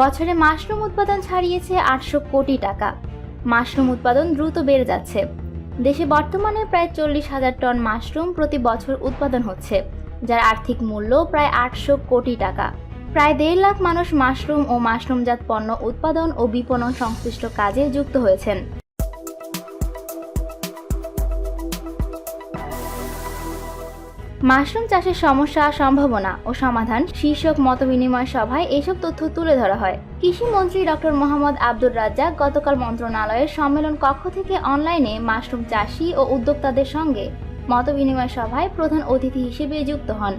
বছরে মাশরুম উৎপাদন ছাড়িয়েছে আটশো কোটি টাকা। মাশরুম উৎপাদন দ্রুত বেড়ে যাচ্ছে। দেশে বর্তমানে প্রায় চল্লিশ হাজার টন মাশরুম প্রতি বছর উৎপাদন হচ্ছে, যার আর্থিক মূল্য প্রায় আটশো কোটি টাকা। প্রায় দেড় লাখ মানুষ মাশরুম ও মাশরুমজাত পণ্য উৎপাদন ও বিপণন সংশ্লিষ্ট কাজে যুক্ত হয়েছেন। মাশরুম চাষের সমস্যা, সম্ভাবনা ও সমাধান শীর্ষক মতবিনিময় সভায় এসব তথ্য তুলে ধরা হয়। কৃষি মন্ত্রী ডক্টর মোহাম্মদ আব্দুর রাজ্জাক গতকাল মন্ত্রণালয়ের সম্মেলন কক্ষ থেকে অনলাইনে মাশরুম চাষি ও উদ্যোক্তাদের সঙ্গে মতবিনিময় সভায় প্রধান অতিথি হিসেবে যুক্ত হন।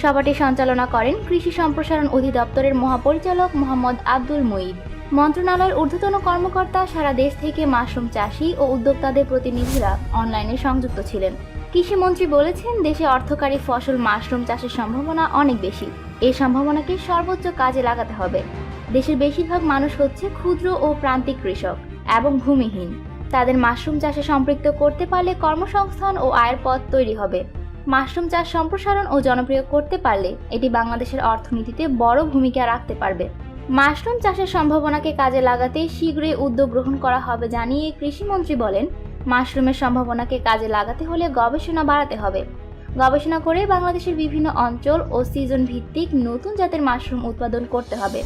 সভাটি সঞ্চালনা করেন কৃষি সম্প্রসারণ অধিদপ্তরের মহাপরিচালক মোহাম্মদ আব্দুল মুইদ মন্ত্রণালয়ের ঊর্ধ্বতন কর্মকর্তা সারা দেশ থেকে মাশরুম চাষি ও উদ্যোক্তাদের প্রতিনিধিরা অনলাইনে সংযুক্ত ছিলেন। কৃষিমন্ত্রী বলেছেন, দেশে অর্থকারী ফসল মাশরুম চাষের সম্ভাবনা অনেক বেশি। এই সম্ভাবনাকে সর্বোচ্চ কাজে লাগাতে হবে। দেশের বেশিরভাগ মানুষ হচ্ছে ক্ষুদ্র ও প্রান্তিক কৃষক এবং ভূমিহীন। তাদের মাশরুম চাষে সম্পৃক্ত করতে পারলে কর্মসংস্থান ও আয়ের পথ তৈরি হবে। মাশরুম চাষ সম্প্রসারণ ও জনপ্রিয় করতে পারলে এটি বাংলাদেশের অর্থনীতিতে বড় ভূমিকা রাখতে পারবে। মাশরুম চাষের সম্ভাবনাকে কাজে লাগাতে শীঘ্রই উদ্যোগ গ্রহণ করা হবে জানিয়ে কৃষিমন্ত্রী বলেন মাশরুমের সম্ভাবনাকে কাজে লাগাতে হলে গবেষণা বাড়াতে হবে। গবেষণা করে বাংলাদেশের বিভিন্ন অঞ্চল ও সিজন ভিত্তিক নতুন জাতের মাশরুম উৎপাদন করতে হবে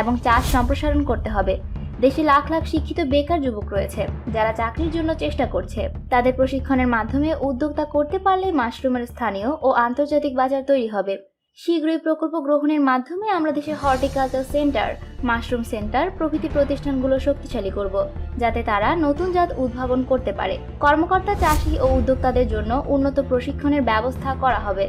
এবং চাষ সম্প্রসারণ করতে হবে। দেশে লাখ লাখ শিক্ষিত বেকার যুবক রয়েছে, যারা চাকরির জন্য চেষ্টা করছে। তাদের প্রশিক্ষণের মাধ্যমে উদ্যোক্তা করতে পারলে মাশরুমের স্থানীয় ও আন্তর্জাতিক বাজার তৈরি হবে। শীঘ্রই প্রকল্প গ্রহণের মাধ্যমে আমরা দেশের হর্টিকালচার সেন্টার, মাশরুম সেন্টার, প্রভৃতি প্রতিষ্ঠানগুলো শক্তিশালী করব, যাতে তারা নতুন জাত উদ্ভাবন করতে পারে। কর্মকর্তা, চাষি ও উদ্যোক্তাদের জন্য উন্নত প্রশিক্ষণের ব্যবস্থা করা হবে।